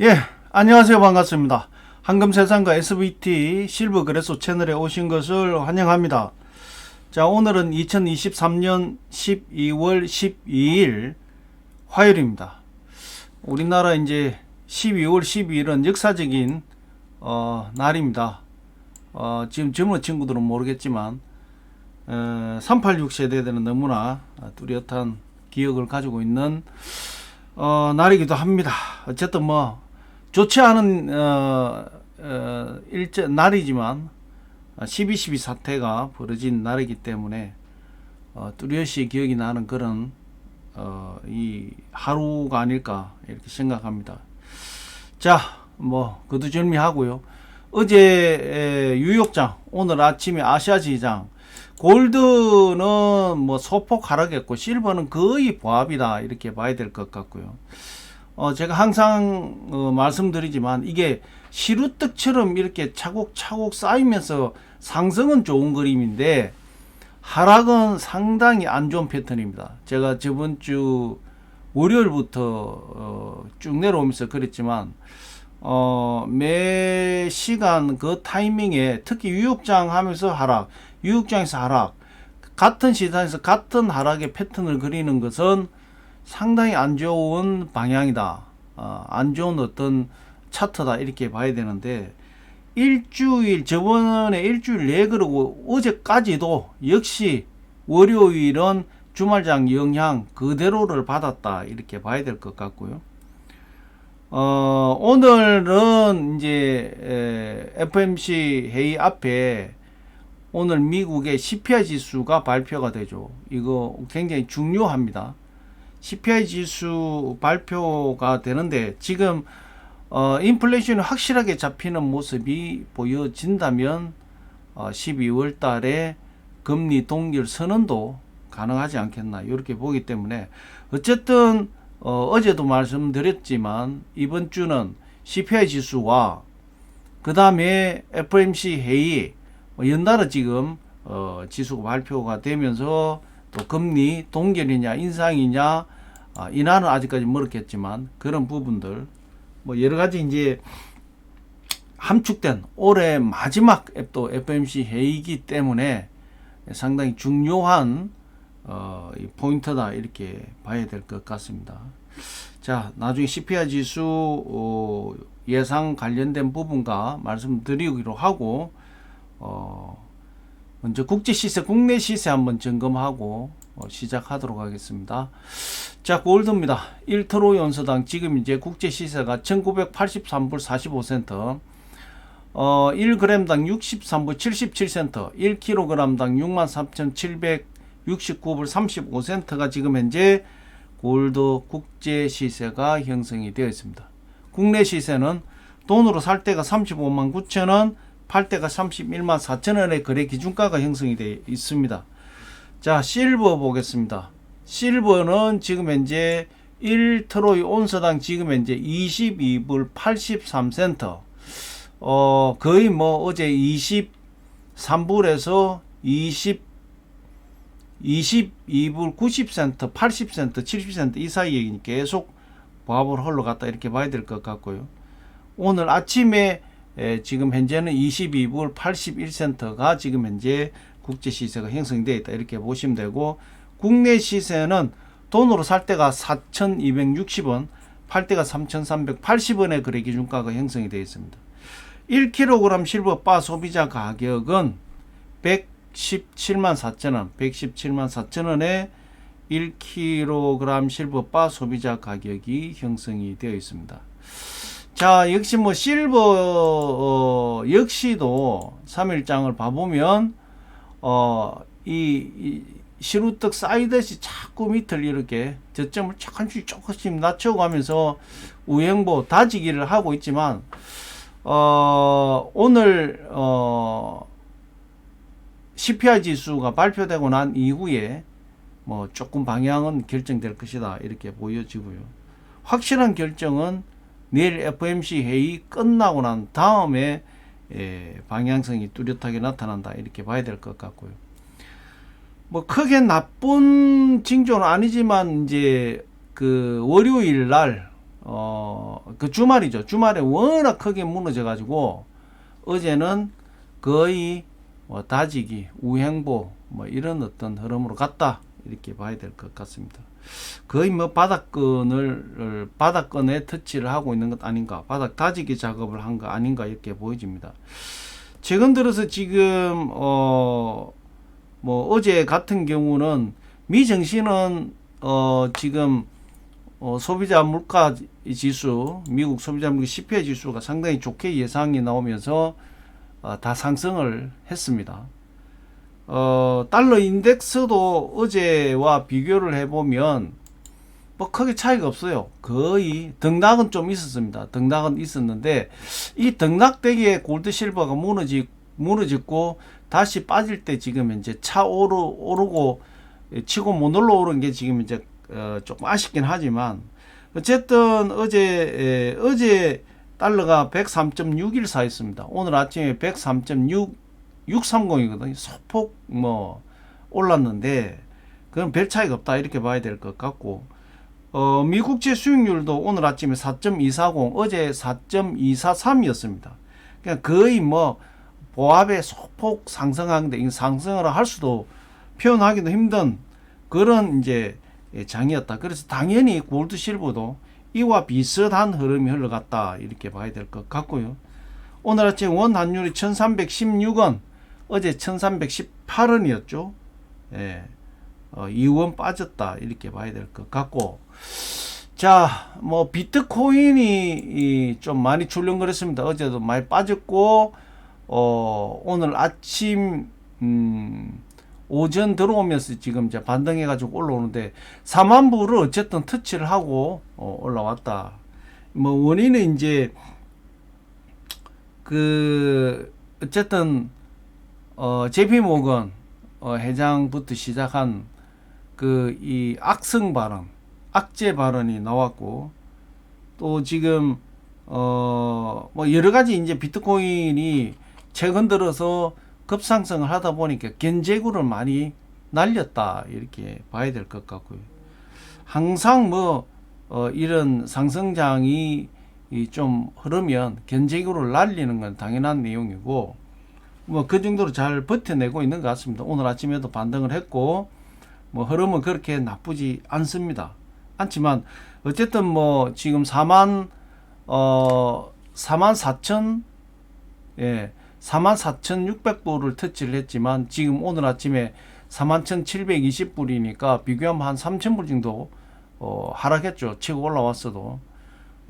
예, 안녕하세요. 반갑습니다. 황금세상과 SVT 실버 그래소 채널에 오신 것을 환영합니다. 자, 오늘은 2023년 12월 12일 화요일입니다. 우리나라 이제 12월 12일은 역사적인 어, 날입니다. 어, 지금 젊은 친구들은 모르겠지만 어, 386 세대들은 너무나 뚜렷한 기억을 가지고 있는 어, 날이기도 합니다. 어쨌든 뭐 좋지 않은 어, 어, 일제 날이지만 12.12 사태가 벌어진 날이기 때문에 어, 뚜렷이 기억이 나는 그런 어, 이 하루가 아닐까 이렇게 생각합니다. 자, 뭐 거두절미하고요. 어제 에, 뉴욕장, 오늘 아침에 아시아지장, 골드는 뭐 소폭 하락했고 실버는 거의 보합이다 이렇게 봐야 될 것 같고요. 어, 제가 항상 어, 말씀드리지만 이게 시루떡처럼 이렇게 차곡차곡 쌓이면서 상승은 좋은 그림인데 하락은 상당히 안 좋은 패턴입니다. 제가 저번 주 월요일부터 어, 쭉 내려오면서 그랬지만 어, 매 시간 그 타이밍에 특히 유역장 하면서 하락, 유역장에서 하락, 같은 시장에서 같은 하락의 패턴을 그리는 것은 상당히 안 좋은 방향이다. 어, 안 좋은 어떤 차트다. 이렇게 봐야 되는데, 일주일, 저번에 일주일 내 그러고 어제까지도 역시 월요일은 주말장 영향 그대로를 받았다. 이렇게 봐야 될 것 같고요. 어, 오늘은 이제 에, FMC 회의 앞에 오늘 미국의 CPI 지수가 발표가 되죠. 이거 굉장히 중요합니다. CPI 지수 발표가 되는데 지금 어, 인플레이션이 확실하게 잡히는 모습이 보여진다면 어, 12월 달에 금리 동결 선언도 가능하지 않겠나 이렇게 보기 때문에 어쨌든 어, 어제도 말씀드렸지만 이번 주는 CPI 지수와 그 다음에 FMC 회의 뭐 연달아 지금 어, 지수가 발표가 되면서 또 금리 동결이냐 인상이냐 아, 인하는 아직까지 멀었겠지만 그런 부분들 뭐 여러 가지 이제 함축된 올해 마지막 또 FMC 회의이기 때문에 상당히 중요한 어, 이 포인트다 이렇게 봐야 될 것 같습니다. 자, 나중에 CPI 지수 어, 예상 관련된 부분과 말씀드리기로 하고 어, 먼저 국제 시세, 국내 시세 한번 점검하고 어, 시작하도록 하겠습니다. 자, 골드입니다. 1트로 연소당 지금 이제 국제 시세가 1983불 45센트, 어, 1g당 63불 77센트, 1kg당 63,769불 35센트가 지금 현재 골드 국제 시세가 형성이 되어 있습니다. 국내 시세는 돈으로 살 때가 35만 9천 원, 팔 때가 31만 4천 원의 거래 기준가가 형성이 되어 있습니다. 자, 실버 보겠습니다. 실버는 지금 현재 1트로이 온서당 지금 현재 22불 83센터. 어, 거의 뭐 어제 23불에서 20 22불 90센트, 80센트, 70센트 이 사이에 계속 보합을 흘러갔다 이렇게 봐야 될 것 같고요. 오늘 아침에 에, 지금 현재는 22불 81센터가 지금 현재 국제 시세가 형성되어 있다 이렇게 보시면 되고 국내 시세는 돈으로 살 때가 4,260원, 팔 때가 3,380원의 거래 기준가가 형성이 되어 있습니다. 1kg 실버 바 소비자 가격은 117만 4천원, 117만 4천원에 1kg 실버 바 소비자 가격이 형성이 되어 있습니다. 자, 역시 뭐 실버 어, 역시도 3일장을 봐보면 어, 이, 이 시루떡 쌓이듯이 자꾸 밑을 이렇게 저점을 조금씩 조금씩 낮춰가면서 우행보 다지기를 하고 있지만 어, 오늘 어, CPI 지수가 발표되고 난 이후에 뭐 조금 방향은 결정될 것이다 이렇게 보여지고요. 확실한 결정은 내일 FMC 회의 끝나고 난 다음에 예, 방향성이 뚜렷하게 나타난다 이렇게 봐야 될 것 같고요. 뭐 크게 나쁜 징조는 아니지만 이제 그 월요일 날 어, 그 주말이죠. 주말에 워낙 크게 무너져 가지고 어제는 거의 뭐 다지기, 우행보 뭐 이런 어떤 흐름으로 갔다 이렇게 봐야 될 것 같습니다. 거의 뭐 바닥권을 바닥권에 터치를 하고 있는 것 아닌가, 바닥 다지기 작업을 한 거 아닌가 이렇게 보여집니다. 최근 들어서 지금 어 뭐 어제 같은 경우는 미정신은 어 지금 어 소비자 물가 지수, 미국 소비자 물가 CPI 지수가 상당히 좋게 예상이 나오면서 어, 다 상승을 했습니다. 어, 달러 인덱스도 어제와 비교를 해보면 뭐 크게 차이가 없어요. 거의 등락은 좀 있었습니다. 등락은 있었는데 이 등락대기에 골드 실버가 무너지 무너졌고 다시 빠질 때 지금 이제 차 오르 오르고 치고 못 올라오는 게 지금 이제 어, 조금 아쉽긴 하지만 어쨌든 어제 에, 어제 달러가 103.61사였습니다. 오늘 아침에 103.6 630이거든요. 소폭 뭐 올랐는데 그건 별 차이가 없다 이렇게 봐야 될 것 같고 어, 미국제 수익률도 오늘 아침에 4.240 어제 4.243이었습니다. 그냥 거의 뭐 보합의 소폭 상승하는데 상승을 할 수도 표현하기도 힘든 그런 이제 장이었다. 그래서 당연히 골드 실버도 이와 비슷한 흐름이 흘러갔다 이렇게 봐야 될 것 같고요. 오늘 아침 원 환율이 1316원 어제 1318원이었죠. 예. 어, 2원 빠졌다. 이렇게 봐야 될 것 같고. 자, 뭐, 비트코인이 좀 많이 출렁거렸습니다. 어제도 많이 빠졌고, 어, 오늘 아침, 음, 오전 들어오면서 지금 이제 반등해가지고 올라오는데, 4만 부를 어쨌든 터치를 하고, 어, 올라왔다. 뭐, 원인은 이제, 그, 어쨌든, 어, JP 모건 어, 회장부터 시작한 그 이 악성 발언, 악재 발언이 나왔고 또 지금 어, 뭐 여러 가지 이제 비트코인이 최근 들어서 급상승을 하다 보니까 견제구를 많이 날렸다 이렇게 봐야 될 것 같고요. 항상 뭐 어, 이런 상승장이 이좀 흐르면 견제구를 날리는 건 당연한 내용이고 뭐 그 정도로 잘 버텨내고 있는 것 같습니다. 오늘 아침에도 반등을 했고 뭐 흐름은 그렇게 나쁘지 않습니다. 않지만 어쨌든 뭐 지금 4만 어 4만 4천 예 4만 4,600불을 터치를 했지만 지금 오늘 아침에 41,720불이니까 비교하면 한 3,000불 정도 어 하락했죠. 치고 올라왔어도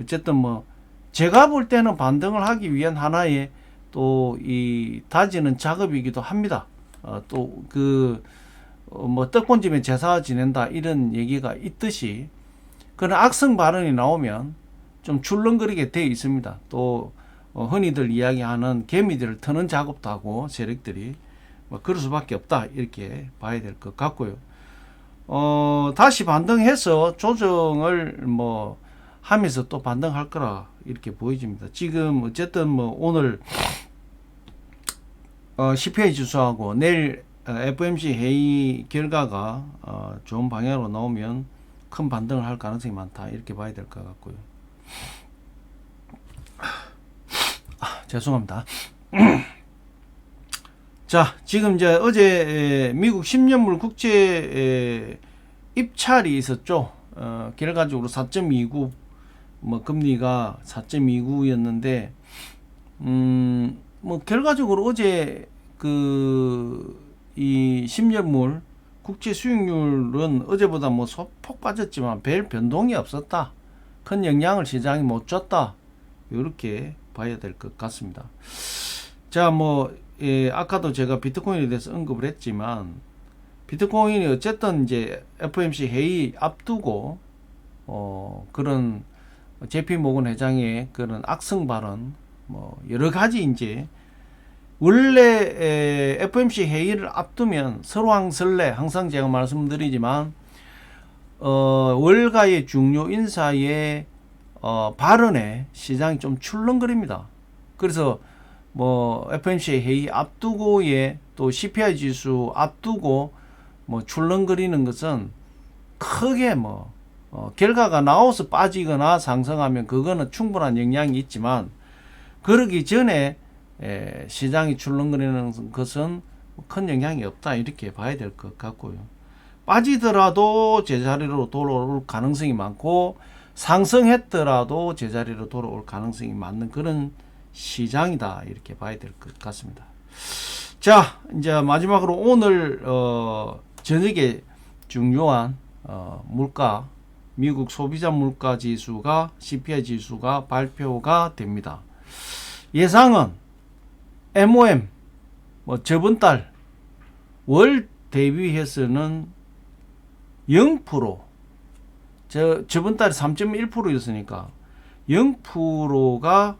어쨌든 뭐 제가 볼 때는 반등을 하기 위한 하나의 또 이 다지는 작업이기도 합니다. 어, 또그 어, 뭐 떡본집에 제사 지낸다 이런 얘기가 있듯이 그런 악성 발언이 나오면 좀 출렁거리게 돼 있습니다. 또 어, 흔히들 이야기하는 개미들을 터는 작업도 하고 세력들이 뭐 그럴 수밖에 없다 이렇게 봐야 될 것 같고요. 어, 다시 반등해서 조정을 뭐 하면서 또 반등할 거라 이렇게 보여집니다. 지금 어쨌든 뭐 오늘 어, CPI 지수하고 내일 어, FOMC 회의 결과가 어, 좋은 방향으로 나오면 큰 반등을 할 가능성이 많다 이렇게 봐야 될 것 같고요. 아, 죄송합니다. 자, 지금 이제 어제 미국 10년물 국채 입찰이 있었죠. 어, 결과적으로 4.29, 뭐 금리가 4.29였는데, 음, 뭐 결과적으로 어제 그 이 10년물 국제 수익률은 어제보다 뭐 소폭 빠졌지만 별 변동이 없었다. 큰 영향을 시장이 못 줬다. 이렇게 봐야 될 것 같습니다. 자, 뭐, 예, 아까도 제가 비트코인에 대해서 언급을 했지만, 비트코인이 어쨌든 이제 FOMC 회의 앞두고, 어, 그런 JP 모건 회장의 그런 악성 발언, 뭐, 여러 가지 이제 원래 FOMC 회의를 앞두면 설왕설래 항상 제가 말씀드리지만 어, 월가의 중요 인사의 어, 발언에 시장이 좀 출렁거립니다. 그래서 뭐 FOMC 회의 앞두고에 또 CPI 지수 앞두고 뭐 출렁거리는 것은 크게 뭐 어, 결과가 나와서 빠지거나 상승하면 그거는 충분한 영향이 있지만 그러기 전에 에, 시장이 출렁거리는 것은 큰 영향이 없다 이렇게 봐야 될 것 같고요. 빠지더라도 제자리로 돌아올 가능성이 많고 상승했더라도 제자리로 돌아올 가능성이 많은 그런 시장이다 이렇게 봐야 될 것 같습니다. 자 이제 마지막으로 오늘 어, 저녁에 중요한 어, 물가 미국 소비자 물가 지수가 CPI 지수가 발표가 됩니다. 예상은 MOM 뭐 저번 달 월 대비해서는 0%. 저 저번 달에 3.1%였으니까 0%가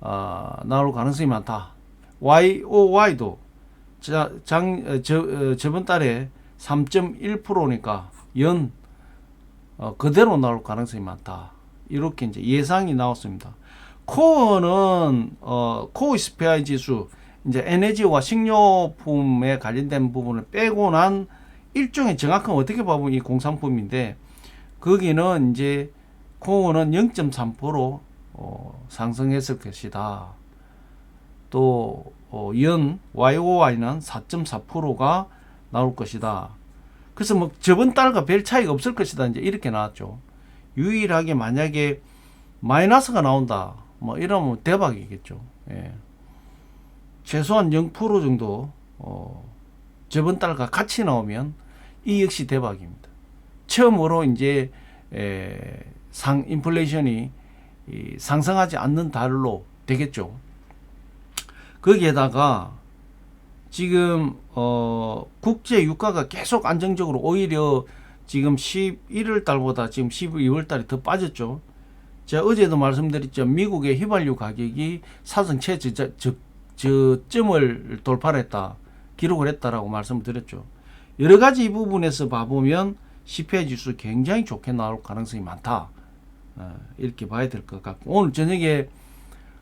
어, 나올 가능성이 많다. YOY도 자, 장, 어, 저, 어, 저번 달에 3.1%니까 연 어, 그대로 나올 가능성이 많다. 이렇게 이제 예상이 나왔습니다. 코어는 어, 코어 SPI 지수 이제 에너지와 식료품에 관련된 부분을 빼고 난 일종의 정확한 어떻게 보면 이 공산품인데 거기는 이제 코어는 0.3% 어, 상승했을 것이다. 또 어, 연 YOY는 4.4%가 나올 것이다. 그래서 뭐 저번 달과 별 차이가 없을 것이다. 이제 이렇게 나왔죠. 유일하게 만약에 마이너스가 나온다. 뭐 이러면 대박이겠죠. 예. 최소한 0% 정도 어, 저번 달과 같이 나오면 이 역시 대박입니다. 처음으로 이제 에, 상 인플레이션이 이, 상승하지 않는 달로 되겠죠. 거기에다가 지금 어, 국제 유가가 계속 안정적으로 오히려 지금 11월 달보다 지금 12월 달이 더 빠졌죠. 제가 어제도 말씀드렸죠. 미국의 휘발유 가격이 사상 최저 저, 저, 저점을 돌파했다. 기록을 했다라고 말씀을 드렸죠. 여러 가지 이 부분에서 봐보면 CPI 지수 굉장히 좋게 나올 가능성이 많다. 어, 이렇게 봐야 될 것 같고 오늘 저녁에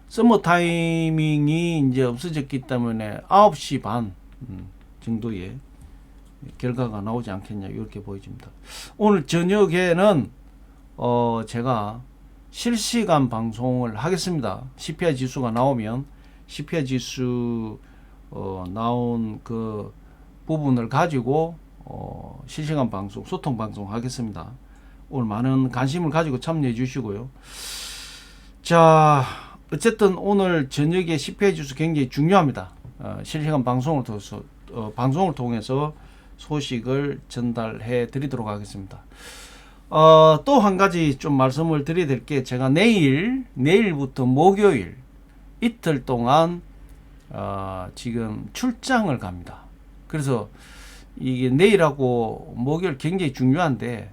서머 타이밍이 이제 없어졌기 때문에 9시 반 음, 정도에 결과가 나오지 않겠냐 이렇게 보여집니다. 오늘 저녁에는 어 제가 실시간 방송을 하겠습니다. CPI 지수가 나오면 CPI 지수 어 나온 그 부분을 가지고 어 실시간 방송 소통 방송 하겠습니다. 오늘 많은 관심을 가지고 참여해 주시고요. 자, 어쨌든 오늘 저녁에 CPI 지수 굉장히 중요합니다. 어, 실시간 방송을 통해서 어, 방송을 통해서 소식을 전달해 드리도록 하겠습니다. 어, 또 한 가지 좀 말씀을 드려야 될 게 제가 내일 내일부터 목요일 이틀 동안 어, 지금 출장을 갑니다. 그래서 이게 내일하고 목요일 굉장히 중요한데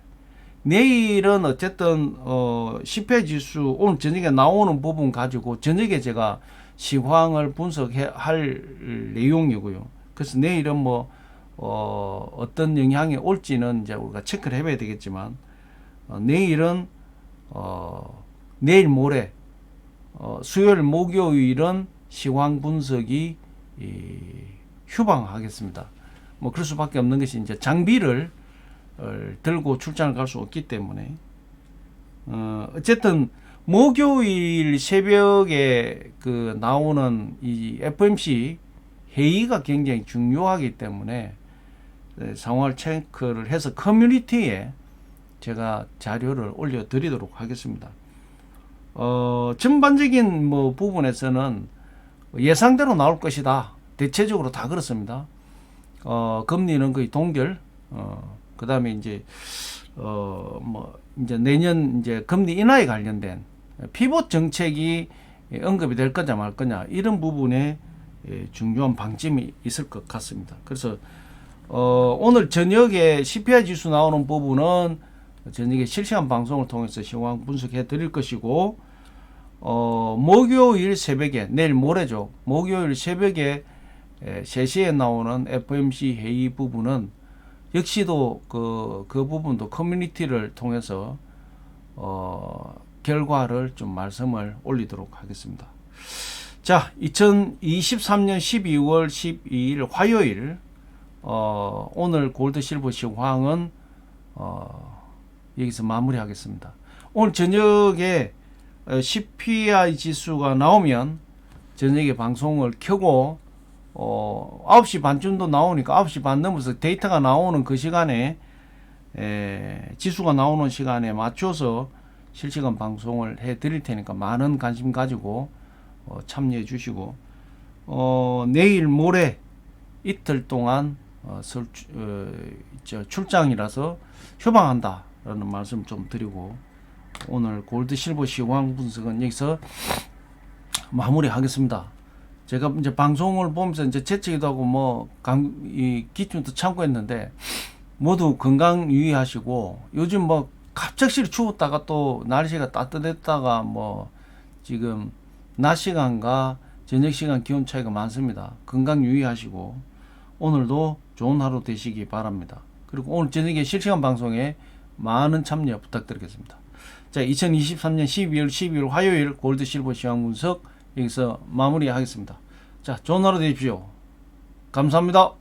내일은 어쨌든 어 CPI 지수 오늘 저녁에 나오는 부분 가지고 저녁에 제가 시황을 분석할 내용이고요. 그래서 내일은 뭐 어, 어떤 영향이 올지는 이제 우리가 체크를 해봐야 되겠지만 어, 내일은 어, 내일 모레 어, 수요일 목요일은 시황 분석이 이, 휴방하겠습니다. 뭐 그럴 수밖에 없는 것이 이제 장비를 들고 출장을 갈 수 없기 때문에 어, 어쨌든 목요일 새벽에 그 나오는 이 FMC 회의가 굉장히 중요하기 때문에 상황을 체크를 해서 커뮤니티에 제가 자료를 올려드리도록 하겠습니다. 어, 전반적인 뭐 부분에서는 예상대로 나올 것이다. 대체적으로 다 그렇습니다. 어, 금리는 거의 동결. 어, 그 다음에 이제, 어, 뭐, 이제 내년 이제 금리 인하에 관련된 피봇 정책이 언급이 될 거냐 말 거냐 이런 부분에 예, 중요한 방점이 있을 것 같습니다. 그래서 어, 오늘 저녁에 CPI 지수 나오는 부분은 저녁에 실시간 방송을 통해서 시황 분석해 드릴 것이고 어, 목요일 새벽에 내일 모레죠. 목요일 새벽에 3시에 나오는 FMC 회의 부분은 역시도 그, 그 부분도 커뮤니티를 통해서 어, 결과를 좀 말씀을 올리도록 하겠습니다. 자, 2023년 12월 12일 화요일 어, 오늘 골드 실버 시황은 어, 여기서 마무리하겠습니다. 오늘 저녁에 어, CPI 지수가 나오면 저녁에 방송을 켜고 어 9시 반쯤도 나오니까 9시 반 넘어서 데이터가 나오는 그 시간에 에, 지수가 나오는 시간에 맞춰서 실시간 방송을 해 드릴 테니까 많은 관심 가지고 어, 참여해 주시고 어, 내일 모레 이틀 동안 어, 설, 어, 저 출장이라서 휴방한다라는 말씀 좀 드리고 오늘 골드 실버 시황 분석은 여기서 마무리하겠습니다. 제가 이제 방송을 보면서 이제 재채기도 하고 뭐, 강, 이 기준도 참고했는데 모두 건강 유의하시고 요즘 뭐 갑작스레 추웠다가 또 날씨가 따뜻했다가 뭐 지금 낮 시간과 저녁 시간 기온 차이가 많습니다. 건강 유의하시고 오늘도 좋은 하루 되시기 바랍니다. 그리고 오늘 저녁에 실시간 방송에 많은 참여 부탁드리겠습니다. 자, 2023년 12월 12일 화요일 골드 실버 시황 분석 여기서 마무리하겠습니다. 자, 좋은 하루 되십시오. 감사합니다.